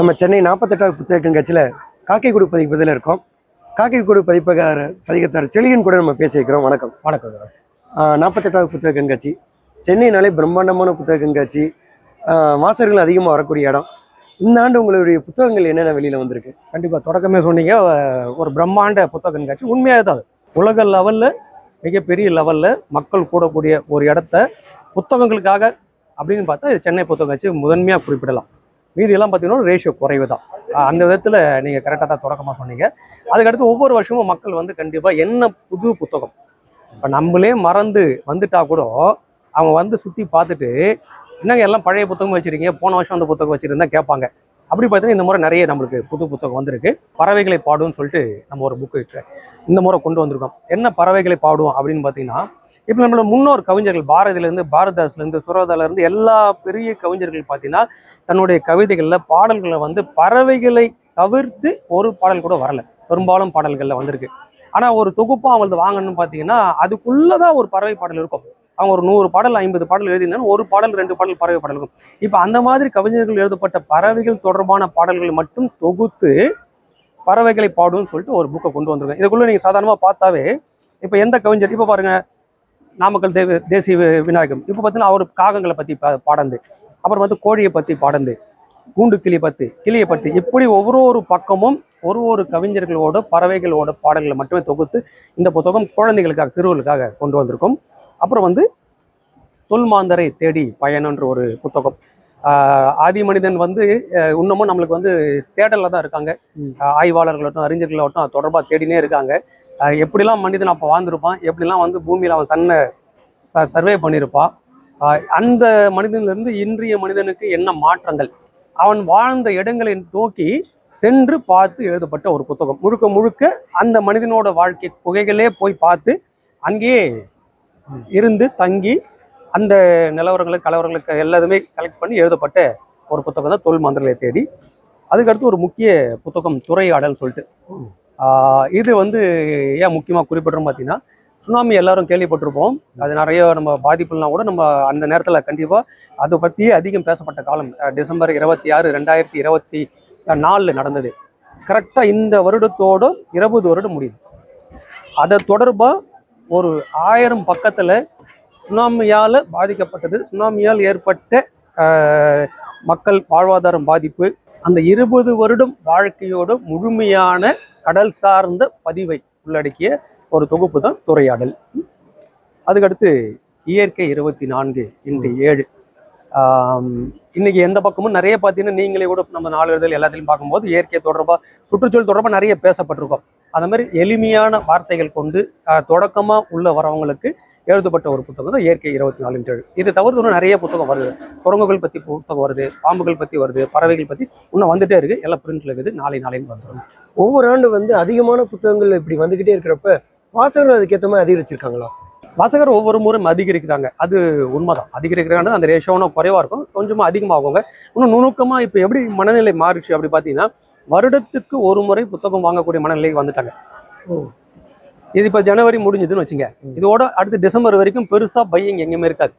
நம்ம சென்னை நாற்பத்தெட்டாவது புத்தக கண்காட்சியில் காக்கைக்குடு பதிப்பதில் இருக்கோம். காக்கைக்குடு பதிப்பகார பதிகத்தார் செழியன் கூட நம்ம பேசியிருக்கிறோம் வணக்கம். வணக்கம் நாற்பத்தெட்டாவது புத்தக கண்காட்சி சென்னைனாலே பிரம்மாண்டமான புத்தக கண்காட்சி வாசகர்கள் அதிகமாக வரக்கூடிய இடம். இந்த ஆண்டு உங்களுடைய புத்தகங்கள் என்னென்ன வெளியில் வந்திருக்கு? கண்டிப்பாக தொடக்கமே சொன்னீங்க. ஒரு பிரம்மாண்ட புத்தக கண்காட்சி உண்மையாக தான். உலக லெவலில் மிகப்பெரிய லெவலில் மக்கள் கூடக்கூடிய ஒரு இடத்த புத்தகங்களுக்காக அப்படின்னு பார்த்தா இது சென்னை புத்தக கண்காட்சி முதன்மையாக குறிப்பிடலாம். மீதியெல்லாம் பார்த்தீங்கன்னா ரேஷியோ குறைவு தான் அந்த விதத்தில் நீங்கள் கரெக்டாக தான் தொடக்கமாக சொன்னீங்க. அதுக்கடுத்து ஒவ்வொரு வருஷமும் மக்கள் வந்து கண்டிப்பாக என்ன புது புத்தகம்? இப்போ நம்மளே மறந்து வந்துட்டா கூட அவங்க வந்து சுற்றி பார்த்துட்டு என்னங்க எல்லாம் பழைய புத்தகம் வச்சிருக்கீங்க? போன வருஷம் அந்த புத்தகம் வச்சுருந்தா கேட்பாங்க. அப்படி பார்த்தீங்கன்னா இந்த முறை நிறைய நம்மளுக்கு புது புத்தகம் வந்திருக்கு. பறவைகளை பாடும்னு சொல்லிட்டு நம்ம ஒரு புக்கு இந்த முறை கொண்டு வந்திருக்கோம். என்ன பறவைகளை பாடுவோம் அப்படின்னு பார்த்தீங்கன்னா இப்போ நம்மளோட முன்னோர் கவிஞர்கள் பாரதியிலேருந்து பாரதாஸ்லேருந்து சுரோதாலேருந்து எல்லா பெரிய கவிஞர்கள் பார்த்தீங்கன்னா தன்னுடைய கவிதைகளில் பாடல்களை வந்து பறவைகளை தவிர்த்து ஒரு பாடல் கூட வரல. பெரும்பாலும் பாடல்களில் வந்திருக்கு. ஆனால் ஒரு தொகுப்பாக அவங்களது வாங்கணும்னு பார்த்தீங்கன்னா அதுக்குள்ளே தான் ஒரு பறவை பாடல் இருக்கும். அவங்க ஒரு நூறு பாடல் ஐம்பது பாடல் எழுதியிருந்தாலும் ஒரு பாடல் ரெண்டு பாடல் பறவை பாடல் இருக்கும். இப்போ அந்த மாதிரி கவிஞர்கள் எழுதப்பட்ட பறவைகள் தொடர்பான பாடல்களை மட்டும் தொகுத்து பறவைகளை பாடுன்னு சொல்லிட்டு ஒரு புக்கை கொண்டு வந்திருக்கேன். இதுக்குள்ள நீங்கள் சாதாரணமாக பார்த்தாவே இப்போ எந்த கவிஞர் இப்போ பாருங்க நாமக்கல் தேவ தேசிய விநாயகம். இப்போ பார்த்தீங்கன்னா அவர் காகங்களை பற்றி பாடந்து. அப்புறம் வந்து கோழியை பற்றி பாடந்து கூண்டு கிளி பற்றி கிளியை பற்றி இப்படி ஒவ்வொரு ஒரு பக்கமும் ஒரு ஒரு கவிஞர்களோட பறவைகளோட பாடல்களை மட்டுமே தொகுத்து இந்த புத்தகம் குழந்தைகளுக்காக சிறுவர்களுக்காக கொண்டு வந்திருக்கோம். அப்புறம் வந்து தொல்மாந்தரை தேடி பயணன்ற ஒரு புத்தகம். ஆதி மனிதன் வந்து இன்னமும் நம்மளுக்கு வந்து தேடலில் தான் இருக்காங்க. ஆய்வாளர்களாகட்டும் அறிஞர்களாகட்டும் தொடர்பாக தேடினே இருக்காங்க. எப்படிலாம் மனிதன் அப்போ வாழ்ந்திருப்பான் எப்படிலாம் வந்து பூமியில் அவன் தன்னை சர்வே பண்ணியிருப்பான் அந்த மனிதனிலிருந்து இன்றைய மனிதனுக்கு என்ன மாற்றங்கள்? அவன் வாழ்ந்த இடங்களை நோக்கி சென்று பார்த்து எழுதப்பட்ட ஒரு புத்தகம். முழுக்க முழுக்க அந்த மனிதனோட வாழ்க்கை குகைகளே போய் பார்த்து அங்கேயே இருந்து தங்கி அந்த நிலவரங்களை கலவரங்களுக்கு எல்லாத்துமே கலெக்ட் பண்ணி எழுதப்பட்ட ஒரு புத்தகம் தான் தொல் மந்திரலை தேடி. அதுக்கடுத்து ஒரு முக்கிய புத்தகம் துறையாடல் சொல்லிட்டு. இது வந்து ஏன் முக்கியமாக குறிப்பிட்றோம் பார்த்தீங்கன்னா சுனாமி எல்லாரும் கேள்விப்பட்டிருப்போம். அது நிறைய நம்ம பாதிப்புலாம் கூட நம்ம அந்த நேரத்தில் கண்டிப்பாக அதை பற்றியே அதிகம் பேசப்பட்ட காலம். டிசம்பர் இருபத்தி ஆறு ரெண்டாயிரத்தி இருபத்தி நாலில் நடந்தது. கரெக்டாக இந்த வருடத்தோட இருபது வருடம் முடியுது. அதை தொடர்பாக ஒரு ஆயிரம் பக்கத்தில் சுனாமியால் பாதிக்கப்பட்டது சுனாமியால் ஏற்பட்ட மக்கள் வாழ்வாதாரம் பாதிப்பு அந்த இருபது வருடம் வாழ்க்கையோட முழுமையான கடல் சார்ந்த பதிவை உள்ளடக்கிய ஒரு தொகுப்பு தான் துறையாடல். அதுக்கடுத்து இயற்கை இருபத்தி நான்கு இன்று ஏழு. இன்னைக்கு எந்த பக்கமும் நிறைய பார்த்தீங்கன்னா நீங்களே கூட நம்ம நாளிதழ் எல்லாத்திலையும் பார்க்கும்போது இயற்கை தொடர்பாக சுற்றுச்சூழல் தொடர்பாக நிறைய பேசப்பட்டிருக்கோம். அந்த மாதிரி எளிமையான வார்த்தைகள் கொண்டு ஆஹ், தொடக்கமா உள்ள வரவங்களுக்கு எழுதப்பட்ட ஒரு புத்தகம் தான் இயற்கை இருபத்தி நாலு ஏழு. இது தவிர்த்து இன்னும் நிறைய புத்தகம் வருது. குரங்குகள் பற்றி புத்தகம் வருது பாம்புகள் பற்றி வருது பறவைகள் பற்றி இன்னும் வந்துட்டே இருக்கு. எல்லாம் பிரிண்ட்ல இருக்குது. நாளை நாளைன்னு வந்துடும் ஒவ்வொரு ஆண்டு வந்து அதிகமான புத்தகங்கள் இப்படி வந்துக்கிட்டே இருக்கிறப்ப வாசகர்கள் அதுக்கேற்ற மாதிரி அதிகரிச்சிருக்காங்களா? வாசகர் ஒவ்வொரு முறையும் அதிகரிக்கிறாங்க. அது உண்மைதான். அதிகரிக்கிறாங்க அந்த ரேஷோனும் குறைவா இருக்கும். கொஞ்சமா அதிகமாகுங்க. இன்னும் நுணுக்கமா இப்போ எப்படி மனநிலை மாறிச்சு அப்படி பார்த்தீங்கன்னா வருடத்துக்கு ஒரு முறை புத்தகம் வாங்கக்கூடிய மனநிலைக்கு வந்துட்டாங்க. இது இப்போ ஜனவரி முடிஞ்சதுன்னு வச்சுங்க. இதோட அடுத்து டிசம்பர் வரைக்கும் பெருசா பையிங் எங்கேயுமே இருக்காது.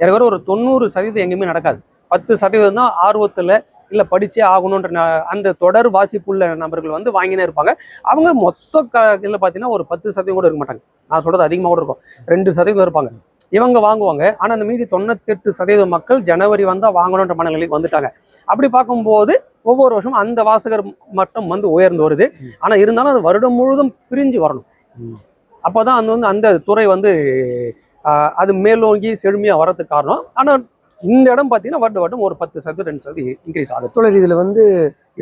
எனக்கு ஒரு தொண்ணூறு சதவீதம் எங்கேயுமே நடக்காது. பத்து சதவீதம் தான் ஆர்வத்துல இல்லை படிச்சே ஆகணுன்ற ந- அந்த தொடர் வாசிப்புள்ள நபர்கள் வந்து வாங்கினே இருப்பாங்க. அவங்க மொத்த க இதில் பார்த்தீங்கன்னா ஒரு பத்து சதவீதம் கூட இருக்க மாட்டாங்க. நான் சொல்றது அதிகமாக கூட இருக்கும். ரெண்டு சதவீதம் இருப்பாங்க. இவங்க வாங்குவாங்க. ஆனா அந்த மீதி தொண்ணூத்தெட்டு சதவீத மக்கள் ஜனவரி வந்தா வாங்கணுன்ற மனநிலைக்கு வந்துட்டாங்க. அப்படி பார்க்கும்போது ஒவ்வொரு வருஷமும் அந்த வாசகர் மட்டம் வந்து உயர்ந்து வருது. ஆனால் ஆனா இருந்தாலும் அது வருடம் முழுவதும் பிரிஞ்சு வரணும். அப்போ அப்போதான் அந்த வந்து அந்த துறை வந்து அது மேலோங்கி செழுமையா வரதுக்கு காரணம். ஆனா இந்த இடம் பார்த்தீங்கன்னா வருடம் வருடம் ஒரு பத்து சதவீதம் ரெண்டு சதவீதம் இன்க்ரீஸ் ஆகுது. தோழர் இதுல வந்து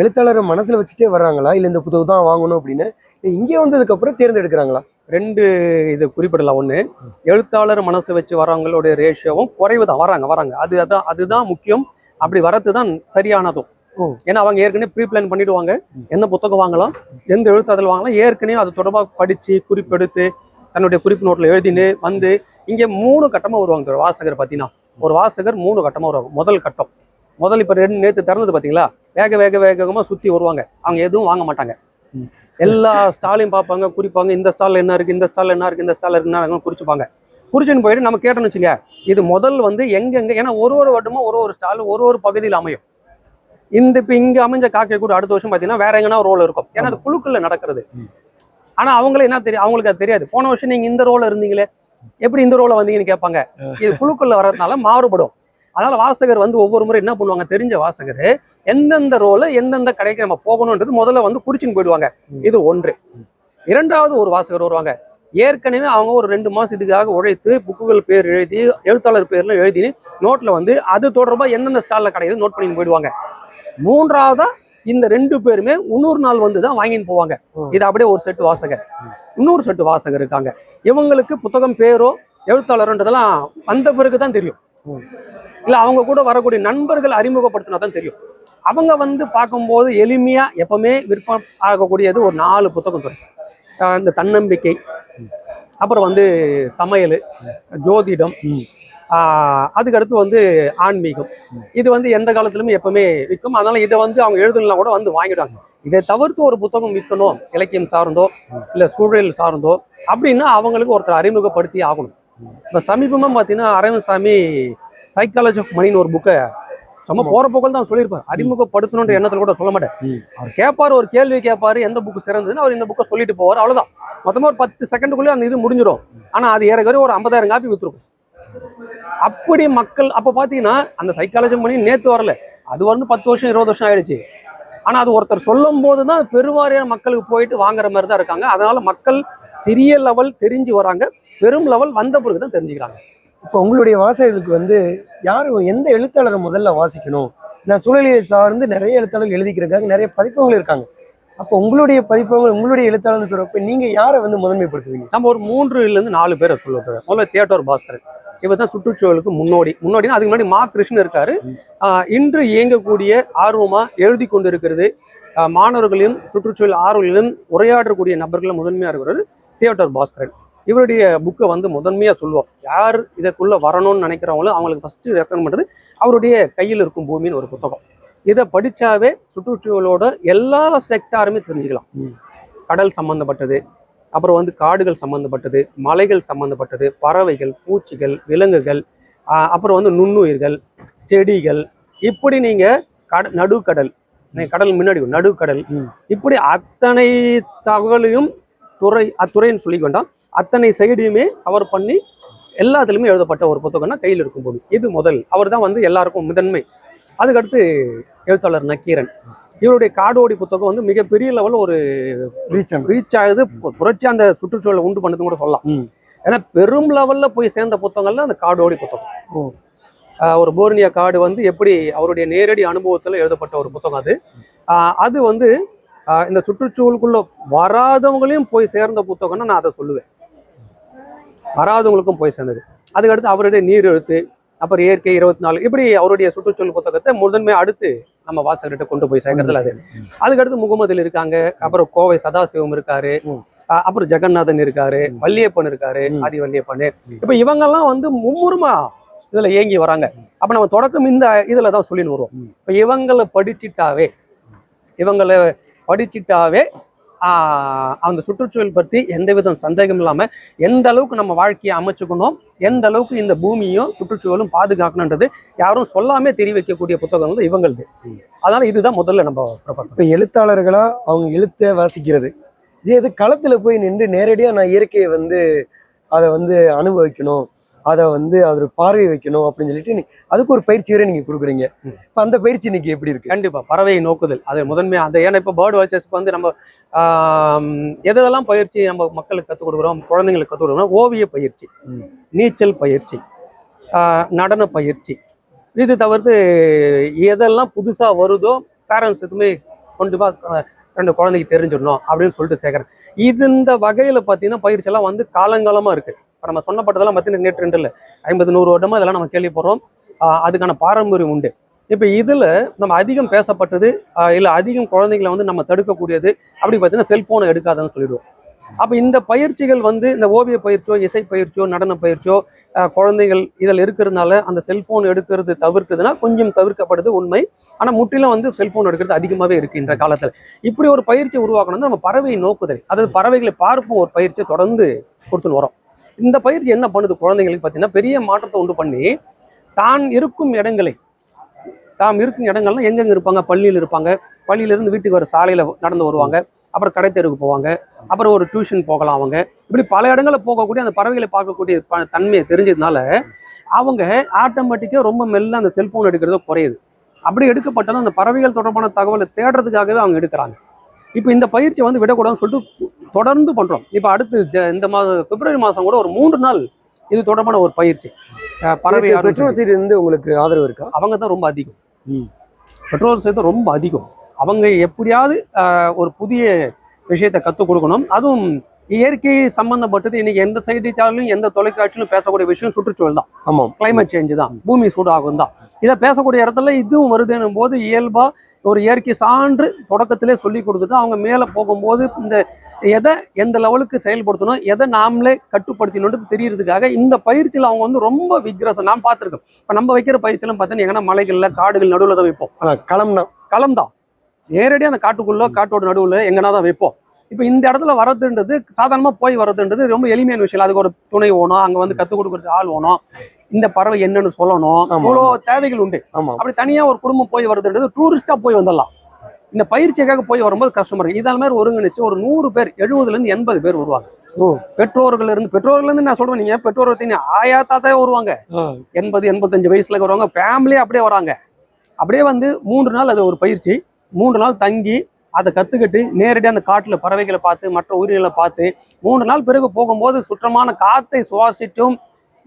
எழுத்தாளரை மனசுல வச்சுட்டே வர்றாங்களா? இல்ல இந்த புத்தகம் தான் வாங்கணும் அப்படின்னு இங்கே வந்ததுக்கு அப்புறம் தேர்ந்தெடுக்கிறாங்களா? ரெண்டு இது குறிப்பிடலாம். ஒன்று எழுத்தாளர் மனசு வச்சு வரவங்களுடைய ரேஷியோவும் குறைவு தான். வராங்க வராங்க அது அதான் அதுதான் முக்கியம். அப்படி வரது தான் சரியானதும். ஏன்னா அவங்க ஏற்கனவே ப்ரீ பிளான் பண்ணிடுவாங்க. எந்த புத்தகம் வாங்கலாம் எந்த எழுத்தாளர் வாங்கலாம் ஏற்கனவே அது தொடர்பாக படித்து குறிப்பெடுத்து தன்னுடைய குறிப்பு நோட்டில் எழுதின்னு வந்து இங்கே மூணு கட்டமாக வருவாங்க வாசகர் பார்த்தீங்கன்னா ஒரு வாசகர் மூணு கட்டமாக வருவாங்க முதல் கட்டம். முதல் இப்போ ரெண்டு நேற்று திறந்தது பார்த்தீங்களா வேக வேக வேகமாக சுற்றி வருவாங்க. அவங்க எதுவும் வாங்க மாட்டாங்க. எல்லா ஸ்டாலையும் பார்ப்பாங்க குறிப்பாங்க. இந்த ஸ்டாலில் என்ன இருக்குது இந்த ஸ்டாலில் என்ன இருக்குது இந்த ஸ்டாலில் இருக்குன்னு குறிச்சுப்பாங்க. குறிச்சுன்னு போயிட்டு நம்ம கேட்டோம்னு வச்சுங்க இது முதல் வந்து எங்கெங்க ஏன்னா ஒரு ஒரு வருடமும் ஒரு ஒரு ஸ்டால் ஒரு ஒரு பகுதியில் அமையும். இந்த இப்போ இங்க அமைஞ்ச காக்கை கூட அடுத்த வருஷம் பார்த்தீங்கன்னா வேற எங்கன்னா ரோல் இருக்கும். ஏன்னா அது குழுக்குள்ள நடக்கிறது. ம். ஆனா அவங்களே என்ன தெரியும் அவங்களுக்கு அது தெரியாது. போன வருஷம் நீங்க இந்த ரோல இருந்தீங்களே எப்படி இந்த ரோல வந்தீங்கன்னு கேட்பாங்க. இது குழுக்குள்ள வர்றதுனால மாறுபடும். அதனால வாசகர் வந்து ஒவ்வொரு முறை என்ன பண்ணுவாங்க தெரிஞ்ச வாசகர் எந்தெந்த ரோல எந்தெந்த கடைக்கு நம்ம போகணும்ன்றது முதல்ல வந்து குறிச்சுன்னு போயிடுவாங்க. இது ஒன்று. இரண்டாவது ஒரு வாசகர் வருவாங்க. ஏற்கனவே அவங்க ஒரு ரெண்டு மாசம் இதுக்காக உழைத்து புக்குகள் பேர் எழுதி எழுத்தாளர் பேர்ல எழுதி நோட்ல வந்து அது தொடர்பா எந்தெந்த ஸ்டாலில் கிடையாது நோட் பண்ணி போயிடுவாங்க. மூன்றாவதா இந்த ரெண்டு பேருமே இன்னொரு நாள் வந்து தான் வாங்கின்னு போவாங்க. இது அப்படியே ஒரு செட்டு வாசகர். இன்னொரு செட்டு வாசகர் இருக்காங்க. இவங்களுக்கு புத்தகம் பேரோ எழுத்தாளர்ன்றதெல்லாம் வந்த பிறகு தான் தெரியும். இல்ல அவங்க கூட வரக்கூடிய நண்பர்கள் அறிமுகப்படுத்தினா தான் தெரியும். அவங்க வந்து பார்க்கும்போது எளிமையா எப்பவுமே விற்பனை ஆகக்கூடியது ஒரு நாலு புத்தகம் ஆஹ் இந்த தன்னம்பிக்கை அப்புறம் வந்து சமையல் ஜோதிடம் அதுக்கடுத்து வந்து ஆன்மீகம். இது வந்து எந்த காலத்திலுமே எப்பவுமே விற்கும். அதனால இதை வந்து அவங்க எழுதலாம் கூட வந்து வாங்கிடுவாங்க. இதை தவிர்த்து ஒரு புத்தகம் விற்கணும் இலக்கியம் சார்ந்தோ இல்ல சூழல் சார்ந்தோ அப்படின்னா அவங்களுக்கு ஒருத்தர் அறிமுகப்படுத்தி ஆகணும். இப்ப சமீபமா பார்த்தீங்கன்னா அரவிந்த்சாமி சைக்காலஜி ஆஃப் மணின்னு ஒரு புக்கை சும்மா போற போக்கில் தான் சொல்லியிருப்பார். அறிமுகப்படுத்தணுன்ற எண்ணத்துல கூட சொல்ல மாட்டேன். அவர் கேட்பாரு ஒரு கேள்வி கேட்பாரு எந்த புக்கு சிறந்ததுன்னு அவர் இந்த புக்கை சொல்லிட்டு போவார் அவ்வளவுதான். மொத்தமா ஒரு பத்து செகண்டுக்குள்ளே அந்த இது முடிஞ்சிடும் ஆனா அது ஏறக்குறைய ஒரு ஐம்பதாயிரம் காப்பி வித்துருக்கும். அப்படி மக்கள் அப்ப பாத்தீங்கன்னா அந்த சைக்காலஜி மணி நேத்து வரல. அது வந்து பத்து வருஷம் இருபது வருஷம் ஆயிடுச்சு. ஆனா அது ஒருத்தர் சொல்லும் போதுதான் பெருவாரியான மக்களுக்கு போயிட்டு வாங்குற மாதிரி தான் இருக்காங்க. அதனால மக்கள் சிறிய லெவல் தெரிஞ்சு வராங்க. பெரும் லெவல் வந்த பிறகு தான் தெரிஞ்சுக்கிறாங்க. இப்போ உங்களுடைய வாசகர்களுக்கு வந்து யார் எந்த எழுத்தாளரை முதல்ல வாசிக்கணும்? நான் சூழலியல் சார்ந்து நிறைய எழுத்தாளர்கள் எழுதிக்கிறதுக்காக நிறைய பதிப்பகங்கள் இருக்காங்க. அப்போ உங்களுடைய பதிப்பகங்கள் உங்களுடைய எழுத்தாளர்னு சொல்றப்ப நீங்க யாரை வந்து முதன்மைப்படுத்துவீங்க? நம்ம ஒரு மூன்றுல இருந்து நாலு பேரை சொல்லுவோம் முதல்ல தியேட்டர் பாஸ்கரன். இவர் தான் சுற்றுச்சூழலுக்கு முன்னோடி. முன்னோடினா அதுக்கு முன்னாடி மா கிருஷ்ணன் இருக்காரு. இன்று இயங்கக்கூடிய ஆர்வமா எழுதி கொண்டிருக்கிறது. மாணவர்களையும் சுற்றுச்சூழல் ஆர்வலையும் உரையாடக்கூடிய நபர்களை முதன்மையா இருக்கிறது தியேட்டர் பாஸ்கரன். இவருடைய புக்கை வந்து முதன்மையா சொல்லுவோம் யார் இதற்குள்ள வரணும்னு நினைக்கிறவங்களும் அவங்களுக்கு ஃபர்ஸ்ட் ரெக்கமெண்ட் பண்றது அவருடைய கையில் இருக்கும் பூமின்னு ஒரு புத்தகம். இதை படிச்சாவே சுற்றுச்சூழலோட எல்லா செக்டாருமே தெரிஞ்சுக்கலாம். கடல் சம்பந்தப்பட்டது அப்புறம் வந்து காடுகள் சம்பந்தப்பட்டது மலைகள் சம்பந்தப்பட்டது பறவைகள் பூச்சிகள் விலங்குகள் அப்புறம் வந்து நுண்ணுயிர்கள் செடிகள். இப்படி நீங்க கட நடுக்கடல் கடல் முன்னாடி நடுக்கடல். இப்படி அத்தனை தகவலையும் துறை அத்துறைன்னு சொல்லி வேண்டாம் அத்தனை சைடையுமே கவர் பண்ணி எல்லாத்துலயுமே எழுதப்பட்ட ஒரு புத்தகம்னா கையில் இருக்கும்போது இது முதல். அவர் தான் வந்து எல்லாருக்கும் முதன்மை. அதுக்கடுத்து எழுத்தாளர் நக்கீரன். இவருடைய காடோடி புத்தகம் வந்து மிகப்பெரிய லெவலில் ஒரு ரீச் ரீச் ஆகுது. புரட்சி அந்த சுற்றுச்சூழலை உண்டு பண்ணதுன்னு கூட சொல்லலாம். ஏன்னா பெரும் லெவல்ல போய் சேர்ந்த புத்தகங்கள்ல அந்த காடோடி புத்தகம். ஒரு போர்னியா காடு வந்து எப்படி அவருடைய நேரடி அனுபவத்துல எழுதப்பட்ட ஒரு புத்தகம் அது. அது வந்து இந்த சுற்றுச்சூழலுக்குள்ள வராதவங்களையும் போய் சேர்ந்த புத்தகம்னு நான் அதை சொல்லுவேன். வராதவங்களுக்கும் போய் சேர்ந்தது. அதுக்கடுத்து அவருடைய நீர் எழுத்து அப்புறம் இயற்கை இருபத்தி நாலு இப்படி அவருடைய சுற்றுச்சூழல் புத்தகத்தை முதன்மை அடுத்து நம்ம வாசகர்கிட்ட கொண்டு போய் சேர்க்கறதுல அது. அதுக்கடுத்து முகமதுல இருக்காங்க. அப்புறம் கோவை சதாசிவம் இருக்காரு. அப்புறம் ஜெகநாதன் இருக்காரு. வள்ளியப்பன் இருக்காரு. ஆதி வள்ளியப்பன். இப்ப இவங்கெல்லாம் வந்து மும்முரமா இதுல ஏங்கி வராங்க. அப்ப நம்ம தொடக்கம் இந்த இதுல தான் சொல்லின்னு வருவோம். இப்ப இவங்களை படிச்சிட்டாவே இவங்களை படிச்சிட்டாவே அந்த சுற்றுச்சூழல் பத்தி எந்த விதம் சந்தேகம் இல்லாம எந்த அளவுக்கு நம்ம வாழ்க்கையை அமைச்சுக்கணும் எந்த அளவுக்கு இந்த பூமியும் சுற்றுச்சூழலும் பாதுகாக்கணுன்றது யாரும் சொல்லாமே தெரிய வைக்கக்கூடிய புத்தகம் வந்து இவங்களது. அதனால இதுதான் முதல்ல நம்ம இப்போ எழுத்தாளர்களா அவங்க எழுத்தை வாசிக்கிறது. இதே இது களத்துல போய் நின்று நேரடியா நான் இயற்கையை வந்து அதை வந்து அனுபவிக்கணும். அதை வந்து அது ஒரு பார்வை வைக்கணும் அப்படின்னு சொல்லிட்டு நீ- அதுக்கு ஒரு பயிற்சி வேற நீங்க கொடுக்குறீங்க. இப்போ அந்த பயிற்சி இன்னைக்கு எப்படி இருக்கு? கண்டிப்பா. பறவையை நோக்குதல். அது முதன்மையா அந்த ஏன்னா இப்போ பேர்ட் வாட்சஸ்க்கு வந்து நம்ம எதெல்லாம் பயிற்சி நம்ம மக்களுக்கு கற்றுக் கொடுக்குறோம் குழந்தைங்களுக்கு கற்றுக் கொடுக்குறோம் ஓவிய பயிற்சி. நீச்சல் பயிற்சி நடன பயிற்சி. இது தவிர்த்து எதெல்லாம் புதுசா வருதோ பேரண்ட்ஸ் எதுவுமே கொண்டு ரெண்டு குழந்தைக்கு தெரிஞ்சிடணும் அப்படின்னு சொல்லிட்டு சேர்க்குறேன். இது இந்த வகையில பார்த்தீங்கன்னா பயிற்சியெல்லாம் வந்து காலங்காலமா இருக்கு. இப்போ நம்ம சொன்னப்பட்டதெல்லாம் பார்த்தீங்கன்னா நேற்று ரெண்டு இல்லை ஐம்பது நூறு வருடமா இதெல்லாம் நம்ம கேள்விப்படுறோம். அதுக்கான பாரம்பரியம் உண்டு. இப்போ இதில் நம்ம அதிகம் பேசப்பட்டது இல்லை அதிகம் குழந்தைங்களை வந்து நம்ம தடுக்கக்கூடியது அப்படி பார்த்தீங்கன்னா செல்ஃபோனை எடுக்காதன்னு சொல்லிடுவோம். அப்போ இந்த பயிற்சிகள் வந்து இந்த ஓவிய பயிற்சியோ இசை பயிற்சியோ நடன பயிற்சியோ குழந்தைகள் இதில் இருக்கிறதுனால அந்த செல்ஃபோன் எடுக்கிறது தவிர்க்குதுன்னா கொஞ்சம் தவிர்க்கப்படுது உண்மை. ஆனால் முற்றிலும் வந்து செல்ஃபோன் எடுக்கிறது அதிகமாகவே இருக்குது இந்த காலத்தில். இப்படி ஒரு பயிற்சி உருவாக்கணும் நம்ம பறவையை நோக்குதல் அதாவது பறவைகளை பார்ப்போம் ஒரு பயிற்சியை தொடர்ந்து கொடுத்துன்னு வரோம் இந்த பயிற்சி என்ன பண்ணுது குழந்தைங்களுக்கு பார்த்தீங்கன்னா பெரிய மாற்றத்தை உண்டு பண்ணி தான் இருக்கும் இடங்களை தாம் இருக்கும் இடங்கள்லாம் எங்கெங்கே இருப்பாங்க? பள்ளியில் இருப்பாங்க. பள்ளியிலேருந்து வீட்டுக்கு வர சாலையில் நடந்து வருவாங்க. அப்புறம் கடை தெருவுக்கு போவாங்க. அப்புறம் ஒரு டியூஷன் போகலாம் அவங்க. இப்படி பல இடங்களில் போகக்கூடிய அந்த பறவைகளை பார்க்கக்கூடிய ப- தன்மையை தெரிஞ்சதுனால அவங்க ஆட்டோமேட்டிக்காக ரொம்ப மெல்ல அந்த செல்ஃபோன் எடுக்கிறதோ குறையுது. அப்படி எடுக்கப்பட்டாலும் அந்த பறவைகள் தொடர்பான தகவலை தேடுறதுக்காகவே அவங்க எடுக்கிறாங்க. இப்போ இந்த பயிற்சியை வந்து விடக்கூடாதுன்னு சொல்லிட்டு தொடர்ந்து பண்ணுறோம் இப்போ அடுத்து இந்த மாதம் பிப்ரவரி மாதம் கூட ஒரு மூன்று நாள் இது தொடர்பான ஒரு பயிற்சி. பறவை பெற்றோர் சைடு இருந்து உங்களுக்கு ஆதரவு இருக்கா? அவங்க தான் ரொம்ப அதிகம். பெற்றோர் சேர்த்து ரொம்ப அதிகம். அவங்க எப்படியாவது ஒரு புதிய விஷயத்தை கற்றுக் கொடுக்கணும். அதுவும் இயற்கை சம்பந்தப்பட்டது இன்னைக்கு எந்த செய்தித்தாளிலும் எந்த தொலைக்காட்சியிலும் பேசக்கூடிய விஷயம் சுற்றுச்சூழல் தான். ஆமாம் கிளைமேட் சேஞ்ச் தான். பூமி சூடாகும் தான். இதை பேசக்கூடிய இடத்துல இதுவும் வருதுன்னும் போது இயல்பா ஒரு இயற்கை சான்று தொடக்கத்திலே சொல்லி கொடுத்துட்டு அவங்க மேலே போகும்போது இந்த எதை எந்த லெவலுக்கு செயல்படுத்தணும் எதை நாமளே கட்டுப்படுத்தணுன்றது தெரியறதுக்காக இந்த பயிற்சியில் அவங்க வந்து ரொம்ப விக்ரசம் நான் பார்த்துருக்கேன். இப்போ நம்ம வைக்கிற பயிற்சியெல்லாம் பார்த்தீங்கன்னா எங்கன்னா மலைகளில் காடுகள் நடுவில் தான் வைப்போம். ஆனா களம்னா? களம் தான். நேரடியாக அந்த காட்டுக்குள்ளே காட்டோட நடுவில் எங்கன்னா தான் வைப்போம். இப்போ இந்த இடத்துல வரதுன்றது சாதாரணமாக போய் வரதுன்றது ரொம்ப எளிமையான விஷயம் அதுக்கு ஒரு துணை ஓணும் அங்கே வந்து கற்றுக் கொடுக்கறதுக்கு ஆள் ஓணும். இந்த பறவை என்னன்னு சொல்லணும். இவ்வளோ தேவைகள் உண்டு. அப்படி தனியாக ஒரு குடும்பம் போய் வருதுன்றது டூரிஸ்டாக போய் வந்துடலாம். இந்த பயிற்சிக்காக போய் வரும்போது கஷ்டமா இருக்கு. இதால் மாதிரி ஒருங்கிணைச்சு ஒரு நூறு பேர் எழுபதுலேருந்து எண்பது பேர் வருவாங்க. ஓ. பெற்றோர்கள் இருந்து பெற்றோர்கள் இருந்து நான் சொல்றேன் நீங்க? பெற்றோர் பார்த்தீங்கன்னா ஆயா தாத்தா வருவாங்க. எண்பது எண்பத்தஞ்சு வயசுல வருவாங்க ஃபேமிலியே அப்படியே வராங்க. அப்படியே வந்து மூன்று நாள் அது ஒரு பயிற்சி. மூன்று நாள் தங்கி அதை கற்றுக்கிட்டு நேரடியாக அந்த காட்டில் பறவைகளை பார்த்து மற்ற உயிரினங்களை பார்த்து மூன்று நாள் பிறகு போகும்போது சுற்றமான காத்தை சுவாசிட்டும்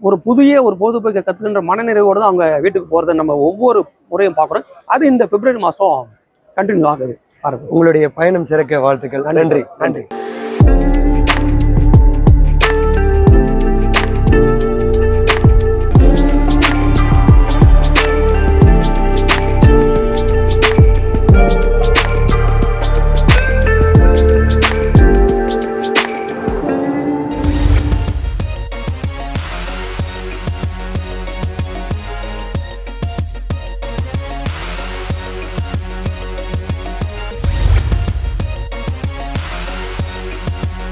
ஒரு புதிய ஒரு பொழுதுபோக்கை கற்றுக்கின்ற மனநிறைவோடு தான் அவங்க வீட்டுக்கு போகிறத நம்ம ஒவ்வொரு முறையும் பார்க்குறோம். அது இந்த பிப்ரவரி மாதம் கண்டினியூ ஆகுது. உங்களுடைய பயணம் சிறக்க வாழ்த்துக்கள். நன்றி. நன்றி.